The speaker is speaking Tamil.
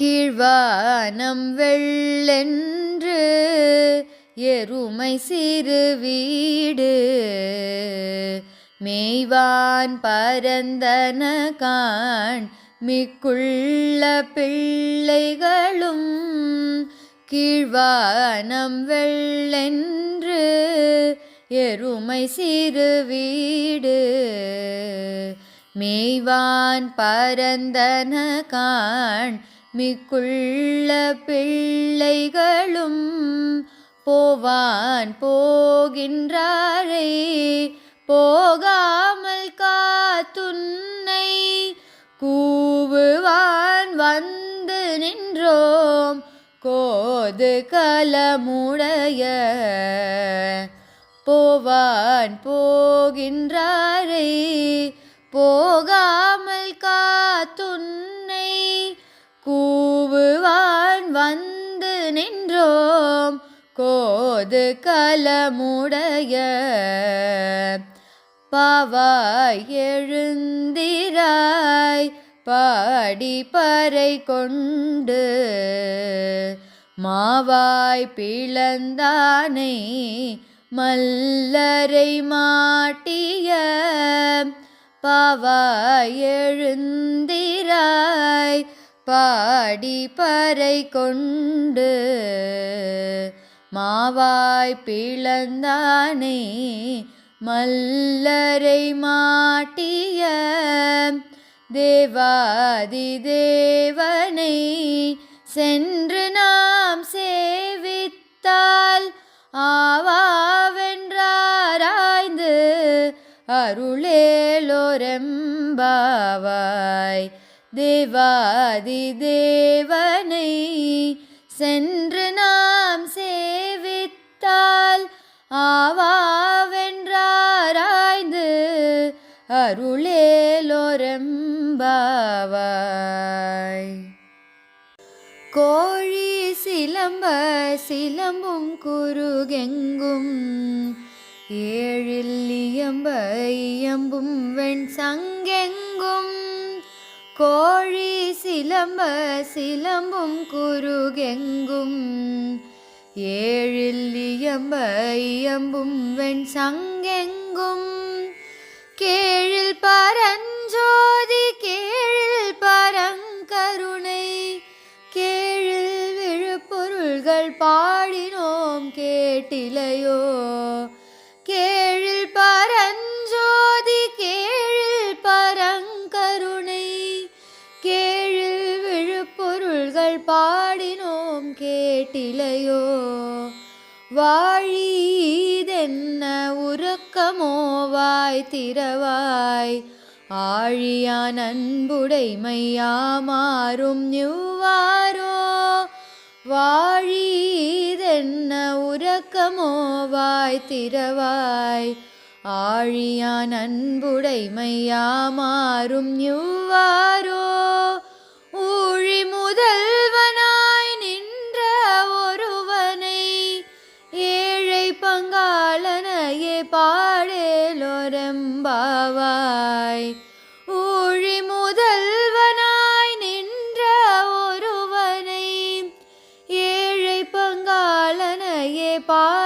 கீழ்வானம் வெள்ளென்று எருமை சிறு வீடு. மேய்வான் பரந்தன காண் மிக்குள்ள பிள்ளைகளும் கீழ்வானம் வெள்ளென்று எருமை சிறு வீடு. மேய்வான் பரந்தன காண் மிக்குள்ள பிள்ளைகளும் போவான் போகின்றாரே. போகாமல் காத்துன்னை கூவுவான் வந்து நின்றோம் கோது கலமுடைய. போவான் போகின்றாரே. போகாமல் காத்துன்னை நின்றோம் கோது கலமுடைய பாவாய் எழுந்திராய் பாடி பறை கொண்டு மாவாய் பிளந்தானை மல்லரை மாட்டிய பாவாய் எழுந்திராய் பாடி பறை கொண்டு மாவாய் பிளந்தானே மல்லரை மாட்டிய தேவாதி தேவனை சென்று நாம் சேவித்தால் ஆவாவென்றாராய்ந்து அருளேலோரெம்பாவாய். தேவாதி தேவனை சென்று நாம் சேவித்தால் ஆவாவென்றாராய்ந்து அருளேலோரெம்பாவாய். கோழி சிலம்ப சிலம்பும் குருகெங்கும் ஏழில் இயம்ப இயம்பும் வெண் சங்கெங்கும் கோழி சிலம்ப சிலம்பும் குருகெங்கும். ஏழில் இயம்ப இயம்பும் வெண் சங்கெங்கும். கேழில் பரஞ்சோதி கேழில் பரங்கருணை. கேழில் விழுப்பொருள்கள் பாடினோம் கேட்டிலையோ. கேட்டிலையோ? வாழீதென்ன உறக்கமோவாய் திறவாய். ஆழியான் அன்புடைமையாமாறும் நிவ்வாரோ வாழீதென்ன உறக்கமோவாய் திறவாய். ஆழியான் அன்புடைமையாமாறும் நிவ்வாரோ ஊழி Bye.